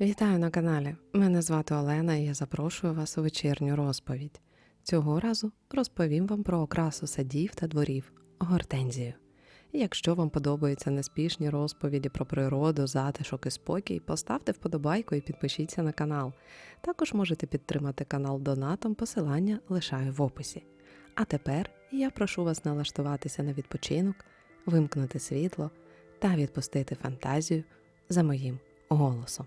Вітаю на каналі. Мене звати Олена і я запрошую вас у вечірню розповідь. Цього разу розповім вам про окрасу садів та дворів гортензію. Якщо вам подобаються неспішні розповіді про природу, затишок і спокій, поставте вподобайку і підпишіться на канал. Також можете підтримати канал донатом, посилання лишаю в описі. А тепер я прошу вас налаштуватися на відпочинок, вимкнути світло та відпустити фантазію за моїм голосом.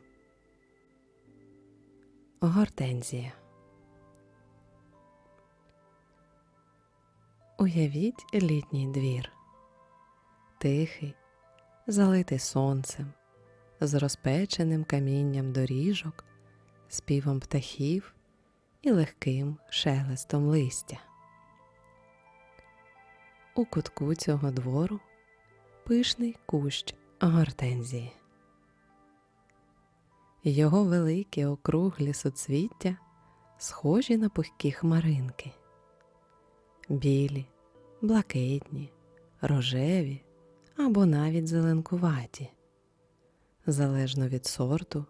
Гортензія. Уявіть літній двір. Тихий, залитий сонцем, з розпеченим камінням доріжок, співом птахів і легким шелестом листя. У кутку цього двору пишний кущ гортензії. Його великі округлі суцвіття схожі на пухкі хмаринки, білі, блакитні, рожеві або навіть зеленкуваті, залежно від сорту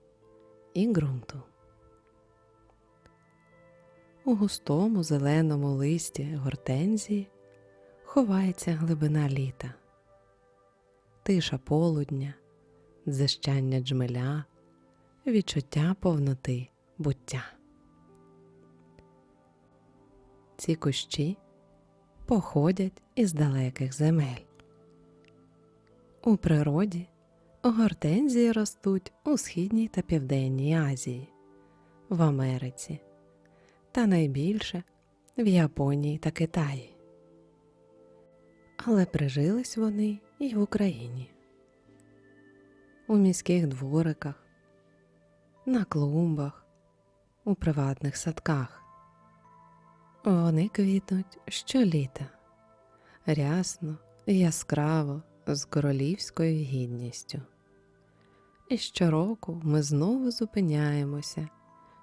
і ґрунту. У густому зеленому листі гортензії ховається глибина літа, тиша полудня, дзищання джмеля відчуття повноти буття. Ці кущі походять із далеких земель. У природі гортензії ростуть у Східній та Південній Азії, в Америці та найбільше в Японії та Китаї. Але прижились вони і в Україні. У міських двориках, на клумбах, у приватних садках. Вони квітнуть щоліта, рясно, яскраво, з королівською гідністю. І щороку ми знову зупиняємося,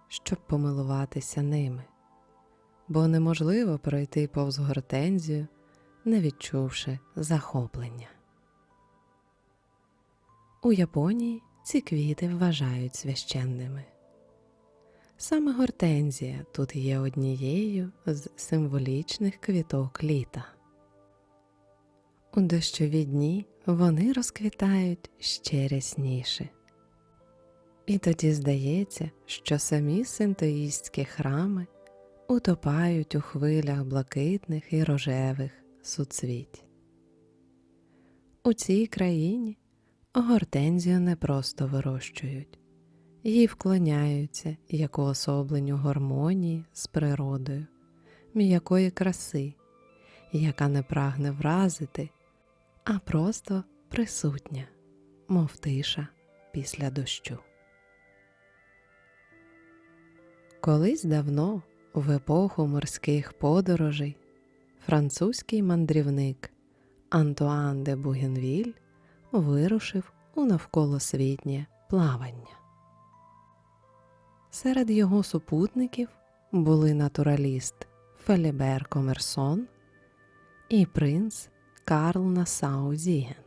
щоб помилуватися ними, бо неможливо пройти повз гортензію, не відчувши захоплення. У Японії ці квіти вважають священними. Саме гортензія тут є однією з символічних квіток літа. У дощові дні вони розквітають ще рясніше. І тоді здається, що самі синтоїстські храми утопають у хвилях блакитних і рожевих суцвіть. У цій країні Гортензію не просто вирощують, їй вклоняються як уособленню гармонії з природою, м'якої краси, яка не прагне вразити, а просто присутня, мов тиша після дощу. Колись давно, в епоху морських подорожей, французький мандрівник Антуан де Бугенвіль вирушив у навколосвітнє плавання. Серед його супутників були натураліст Фелібер Комерсон і принц Карл Насау Зіген.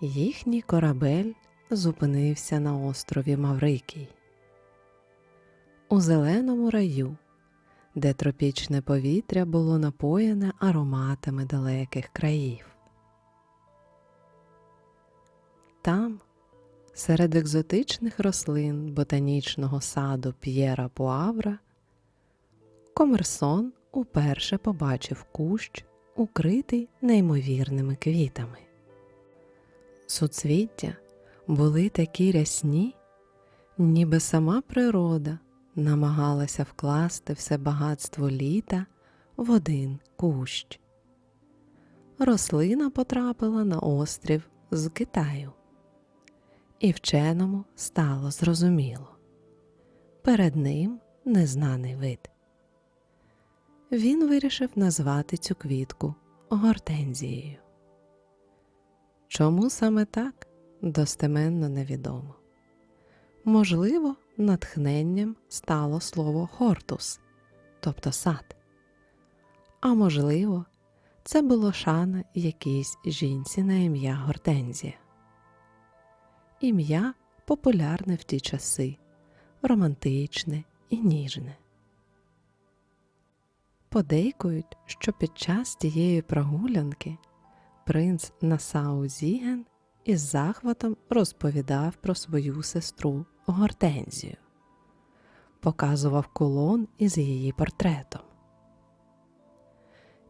Їхній корабель зупинився на острові Маврикій. У зеленому раю, де тропічне повітря було напоєне ароматами далеких країв. Там, серед екзотичних рослин ботанічного саду П'єра Пуавра, Комерсон уперше побачив кущ, укритий неймовірними квітами. Суцвіття були такі рясні, ніби сама природа намагалася вкласти все багатство літа в один кущ. Рослина потрапила на острів з Китаю і вченому стало зрозуміло перед ним незнаний вид. Він вирішив назвати цю квітку гортензією. Чому саме так достеменно невідомо. Можливо, натхненням стало слово хортус, тобто сад. А можливо, це було шана якійсь жінці на ім'я Гортензія ім'я популярне в ті часи, романтичне і ніжне. Подейкують, що під час тієї прогулянки принц Насау Зіген із захватом розповідав про свою сестру Гортензію, показував колон із її портретом.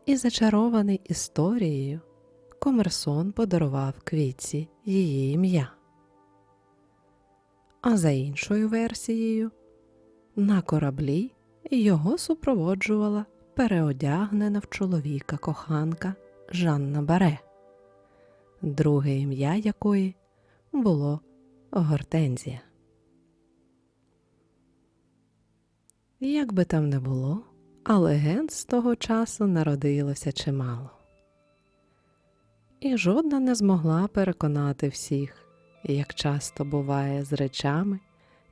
І зачарований історією, Комерсон подарував квітці її ім'я. А за іншою версією, на кораблі його супроводжувала переодягнена в чоловіка коханка Жанна Баре, друге ім'я якої було Гортензія. Як би там не було, а легенд з того часу народилося чимало. І жодна не змогла переконати всіх, як часто буває з речами,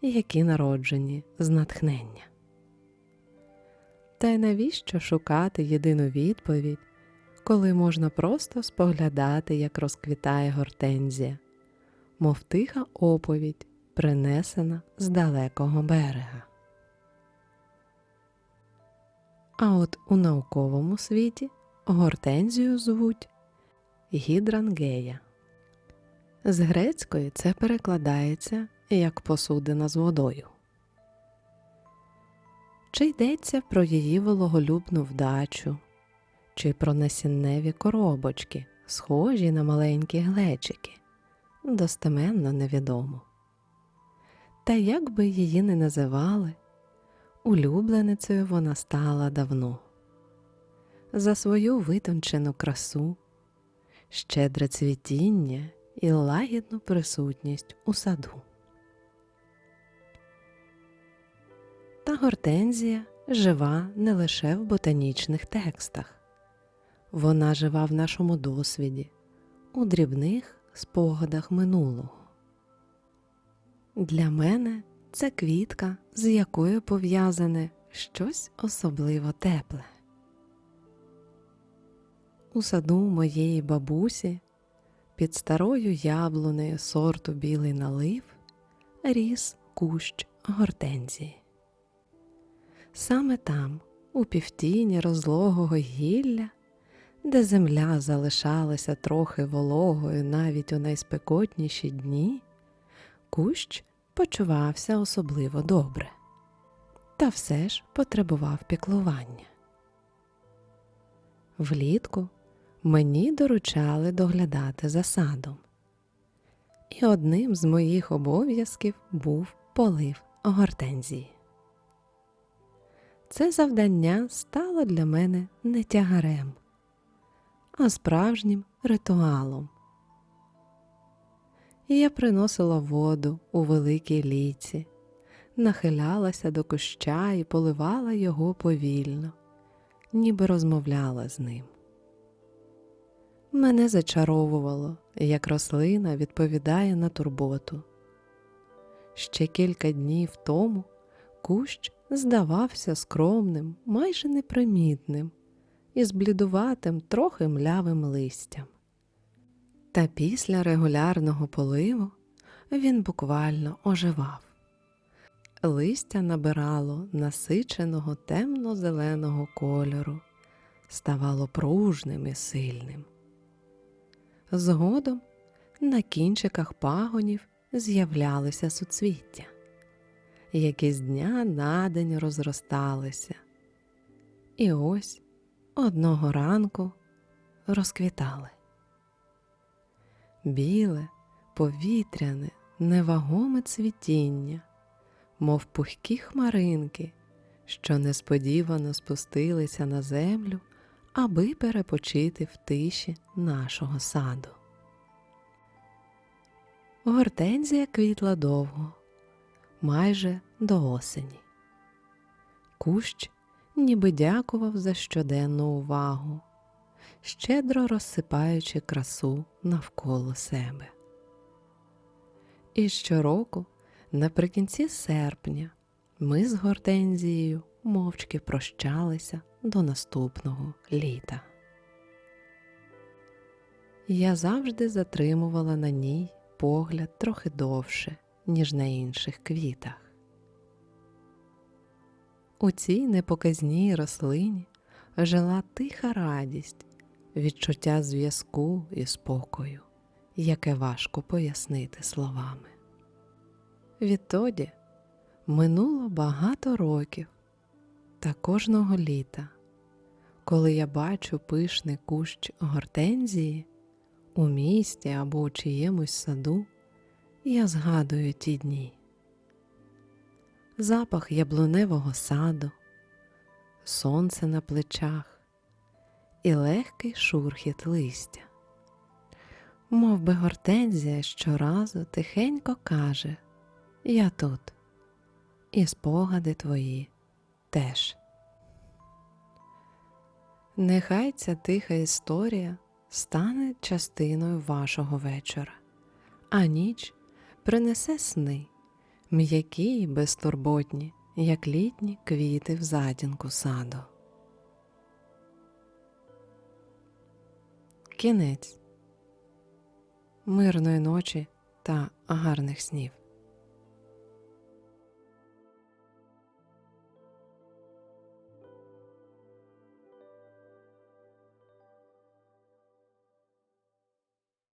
які народжені з натхнення. Та й навіщо шукати єдину відповідь, коли можна просто споглядати, як розквітає гортензія, мов тиха оповідь, принесена з далекого берега. А от у науковому світі гортензію звуть гідрангея. З грецької це перекладається як посудина з водою. Чи йдеться про її вологолюбну вдачу, чи про насінневі коробочки, схожі на маленькі глечики, достеменно невідомо. Та як би її не називали, улюбленицею вона стала давно. За свою витончену красу, щедре цвітіння і лагідну присутність у саду. Та гортензія жива не лише в ботанічних текстах, вона жива в нашому досвіді, у дрібних спогадах минулого. Для мене це квітка, з якою пов'язане щось особливо тепле. У саду моєї бабусі під старою яблунею сорту білий налив ріс кущ гортензії. Саме там, у півтіні розлогого гілля, де земля залишалася трохи вологою навіть у найспекотніші дні, кущ почувався особливо добре, та все ж потребував піклування. Влітку мені доручали доглядати за садом, і одним з моїх обов'язків був полив гортензії. Це завдання стало для мене не тягарем, а справжнім ритуалом. Я приносила воду у великій ліці, нахилялася до куща і поливала його повільно, ніби розмовляла з ним. Мене зачаровувало, як рослина відповідає на турботу. Ще кілька днів тому кущ здавався скромним, майже непримітним, із блідуватим, трохи млявим листям. Та після регулярного поливу він буквально оживав. Листя набирало насиченого темно-зеленого кольору, ставало пружним і сильним. Згодом на кінчиках пагонів з'являлися суцвіття, які з дня на день розросталися, і ось одного ранку розквітали. Біле, повітряне, невагоме цвітіння, мов пухкі хмаринки, що несподівано спустилися на землю аби перепочити в тиші нашого саду. Гортензія квітла довго, майже до осені. Кущ ніби дякував за щоденну увагу, щедро розсипаючи красу навколо себе. І щороку, наприкінці серпня, ми з гортензією мовчки прощалися до наступного літа. Я завжди затримувала на ній погляд трохи довше, ніж на інших квітах. У цій непоказній рослині жила тиха радість, відчуття зв'язку і спокою, яке важко пояснити словами. Відтоді минуло багато років, та кожного літа, коли я бачу пишний кущ гортензії у місті або у чиємусь саду, я згадую ті дні. Запах яблуневого саду, сонце на плечах і легкий шурхіт листя. Мов би гортензія щоразу тихенько каже Я тут, і спогади твої теж. Нехай ця тиха історія стане частиною вашого вечора, а ніч принесе сни, м'які й безтурботні, як літні квіти в затінку саду. Кінець мирної ночі та гарних снів.